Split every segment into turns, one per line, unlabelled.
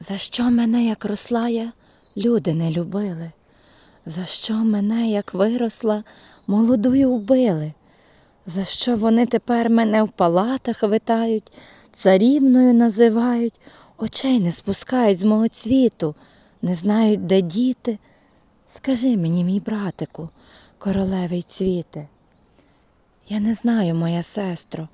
За що мене, як росла я, люди не любили? За що мене, як виросла, молодою вбили? За що вони тепер мене в палатах витають, царівною називають, очей не спускають з мого цвіту, не знають, де діти? Скажи мені, мій братику, королевий цвіте. Я не знаю, моя сестро,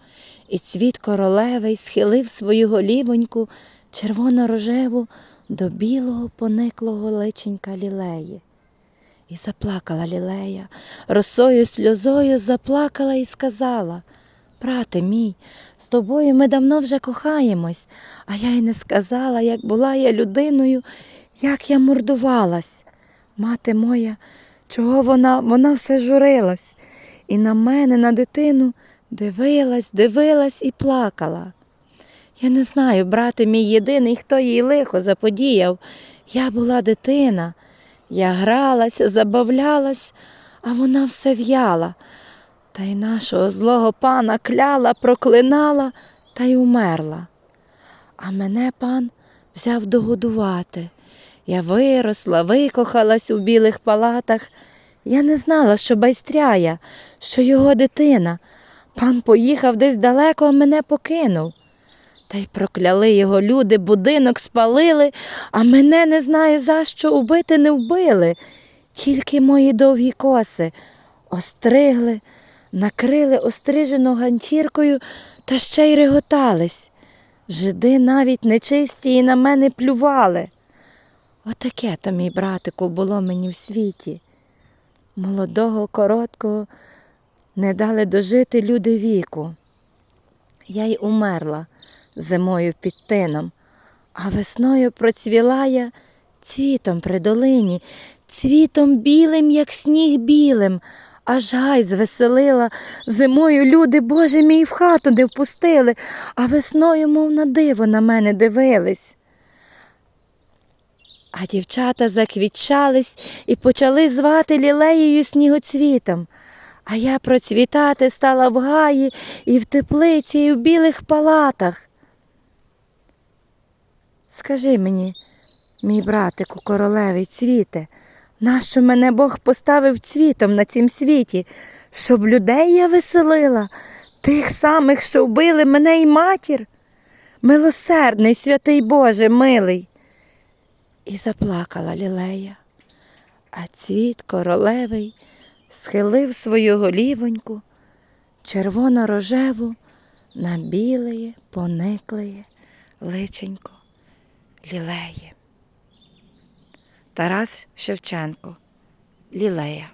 і цвіт королевий схилив свою голівоньку червоно-рожеву до білого пониклого личенька лілеї. І заплакала лілея, росою сльозою заплакала і сказала Брате мій, з тобою ми давно вже кохаємось, а я й не сказала, як була я людиною, як я мордувалась. Мати моя, чого вона, вона все журилась, і на мене, на дитину, дивилась, дивилась і плакала. Я не знаю, брате мій єдиний, хто їй лихо заподіяв. Я була дитина. Я гралася, забавлялась, а вона все в'яла. Та й нашого злого пана кляла, проклинала та й умерла. А мене пан взяв догодувати. Я виросла, викохалась у білих палатах. Я не знала, що байстряя, що його дитина. Пан поїхав десь далеко, а мене покинув. Та й прокляли його люди, будинок спалили, а мене не знаю за що убити не вбили. Тільки мої довгі коси остригли, накрили острижену ганчіркою та ще й реготались. Жиди навіть нечисті і на мене плювали. Отаке то, мій братику, було мені в світі. Молодого, короткого не дали дожити люди віку. Я й умерла зимою під тином, а весною процвіла я цвітом при долині, цвітом білим, як сніг білим, аж гай звеселила. Зимою люди, Боже мій, в хату не впустили, а весною, мов на диво, на мене дивились. А дівчата заквітчались і почали звати лілеєю снігоцвітом. А я процвітати стала в гаї і в теплиці, і в білих палатах. Скажи мені, мій братику, королевий цвіте, нащо мене Бог поставив цвітом на цім світі, щоб людей я веселила, тих самих, що вбили мене й матір? Милосердний, святий Боже, милий. І заплакала лілея, а цвіт королевий схилив свою голівоньку, червоно-рожеву на білеє, пониклеє личенько лілеї. Тарас Шевченко Лілея.